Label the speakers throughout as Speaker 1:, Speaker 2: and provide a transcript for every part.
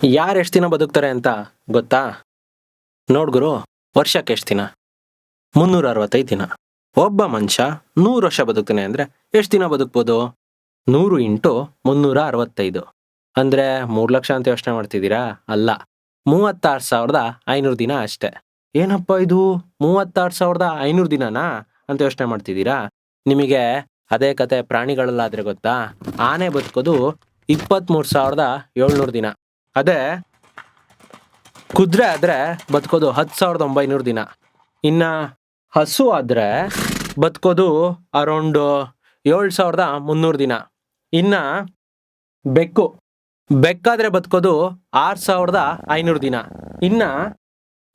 Speaker 1: ಯಾರು ಎಷ್ಟು ದಿನ ಬದುಕ್ತಾರೆ ಅಂತ ಗೊತ್ತಾ? ನೋಡ್ಗುರು ವರ್ಷಕ್ಕೆ ಎಷ್ಟು ದಿನ? ಮುನ್ನೂರ ಅರವತ್ತೈದು ದಿನ. ಒಬ್ಬ ಮನುಷ್ಯ ನೂರು ವರ್ಷ ಬದುಕ್ತಾನೆ ಅಂದರೆ ಎಷ್ಟು ದಿನ ಬದುಕ್ಬೋದು? ನೂರು ಇಂಟು ಮುನ್ನೂರ ಅರವತ್ತೈದು. ಅಂದರೆ ಮೂರು ಲಕ್ಷ ಅಂತ ಯೋಚನೆ ಮಾಡ್ತಿದ್ದೀರಾ? ಅಲ್ಲ, ಮೂವತ್ತಾರು ಸಾವಿರದ ಐನೂರು ದಿನ ಅಷ್ಟೇ. ಏನಪ್ಪ ಇದು? ಮೂವತ್ತಾರು ಸಾವಿರದ ಐನೂರು ದಿನನಾ ಅಂತ ಯೋಚನೆ ಮಾಡ್ತಿದ್ದೀರಾ? ನಿಮಗೆ ಅದೇ ಕತೆ ಪ್ರಾಣಿಗಳಲ್ಲಾದರೆ ಗೊತ್ತಾ? ಆನೆ ಬದುಕೋದು ಇಪ್ಪತ್ತ್ಮೂರು ಸಾವಿರದ ಏಳ್ನೂರು ದಿನ. ಅದೇ, ಕುದುರೆ ಆದರೆ ಬದುಕೋದು ಹತ್ತು ಸಾವಿರದ ಒಂಬೈನೂರು ದಿನ. ಇನ್ನ ಹಸು ಆದರೆ ಬದುಕೋದು ಅರೌಂಡು ಏಳು ಸಾವಿರದ ಮುನ್ನೂರು ದಿನ. ಇನ್ನ ಬೆಕ್ಕು, ಬೆಕ್ಕಾದರೆ ಬದುಕೋದು ಆರು ಸಾವಿರದ ಐನೂರು ದಿನ. ಇನ್ನ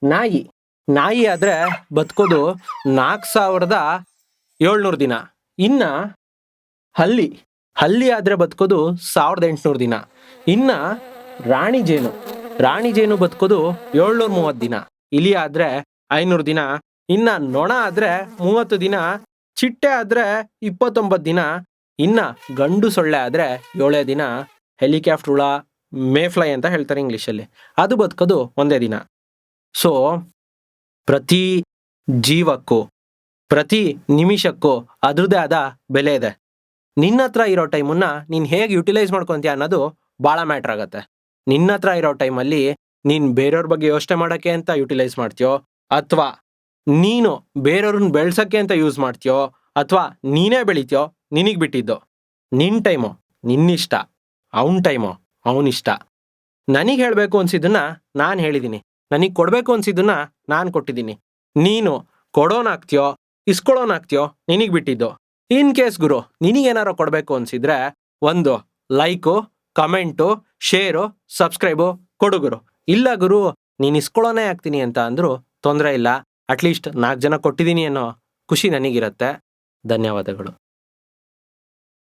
Speaker 1: ನಾಯಿ ನಾಯಿ ಆದರೆ ಬದುಕೋದು ನಾಲ್ಕು ಸಾವಿರದ ಏಳ್ನೂರು ದಿನ. ಇನ್ನ ಹಲ್ಲಿ ಹಲ್ಲಿ ಆದರೆ ಬದುಕೋದು ಸಾವಿರದ ಎಂಟುನೂರು ದಿನ. ಇನ್ನ ರಾಣಿ ಜೇನು. ರಾಣಿ ಜೇನು ಬದುಕೋದು ಏಳ್ನೂರ ಮೂವತ್ತು ದಿನ. ಇಲಿ ಆದ್ರೆ ಐನೂರು ದಿನ. ಇನ್ನ ನೊಣ ಆದ್ರೆ ಮೂವತ್ತು ದಿನ. ಚಿಟ್ಟೆ ಆದ್ರೆ ಇಪ್ಪತ್ತೊಂಬತ್ತು ದಿನ. ಇನ್ನ ಗಂಡು ಸೊಳ್ಳೆ ಆದ್ರೆ ಏಳೇ ದಿನ. ಹೆಲಿಕಾಪ್ಟರ್ ಹುಳ ಮೇಫ್ಲೈ ಅಂತ ಹೇಳ್ತಾರೆ ಇಂಗ್ಲೀಷಲ್ಲಿ. ಅದು ಬದುಕೋದು ಒಂದೇ ದಿನ. ಸೊ ಪ್ರತಿ ಜೀವಕ್ಕೂ, ಪ್ರತಿ ನಿಮಿಷಕ್ಕೂ ಅದರದೇ ಆದ ಬೆಲೆ ಇದೆ. ನಿನ್ನ ಹತ್ರ ಇರೋ ಟೈಮನ್ನ ನೀನು ಹೇಗೆ ಯುಟಿಲೈಸ್ ಮಾಡ್ಕೊತೀಯ ಅನ್ನೋದು ಭಾಳ ಮ್ಯಾಟ್ರ್ ಆಗತ್ತೆ. ನಿನ್ನ ಹತ್ರ ಇರೋ ಟೈಮಲ್ಲಿ ನೀನು ಬೇರೆಯವ್ರ ಬಗ್ಗೆ ಯೋಚನೆ ಮಾಡೋಕ್ಕೆ ಅಂತ ಯುಟಿಲೈಸ್ ಮಾಡ್ತೀಯೋ? ಅಥವಾ ನೀನು ಬೇರೆಯವ್ರನ್ನ ಬೆಳ್ಸೋಕ್ಕೆ ಅಂತ ಯೂಸ್ ಮಾಡ್ತೀಯೋ? ಅಥವಾ ನೀನೇ ಬೆಳಿತೀಯೋ? ನಿನಗೆ ಬಿಟ್ಟಿದ್ದು? ನಿನ್ನ ಟೈಮು? ನಿನ್ನಿಷ್ಟ? ಅವನ ಟೈಮು? ಅವನಿಷ್ಟ? ನನಗೆ ಹೇಳಬೇಕು ಅನ್ಸಿದ್ದನ್ನ ನಾನು ಹೇಳಿದ್ದೀನಿ ನನಗೆ ಕೊಡಬೇಕು ಅನ್ಸಿದ್ದನ್ನ ನಾನು ಕೊಟ್ಟಿದ್ದೀನಿ ನೀನು ಕೊಡೋನಾಗ್ತೀಯೋ? ಇಸ್ಕೊಳ್ಳೋನಾಗ್ತೀಯೋ ನಿನಗೆ ಬಿಟ್ಟಿದ್ದು? ಇನ್ ಕೇಸ್ ಗುರು ನಿನಗೇನಾರೋ ಕೊಡಬೇಕು ಅನ್ಸಿದ್ರೆ ಒಂದು ಲೈಕು ಕಮೆಂಟು, ಶೇರು, ಸಬ್ಸ್ಕ್ರೈಬು ಕೊಡುಗರು ಇಲ್ಲ ಗುರು, ನೀನು ಇಸ್ಕೊಳ್ಳೋನೇ ಆಗ್ತೀನಿ ಅಂತ ಅಂದರೂ ತೊಂದರೆ ಇಲ್ಲ. ಅಟ್ಲೀಸ್ಟ್ ನಾಲ್ಕು ಜನ ಕೊಟ್ಟಿದ್ದೀನಿ ಅನ್ನೋ ಖುಷಿ ನನಗಿರುತ್ತೆ. ಧನ್ಯವಾದಗಳು.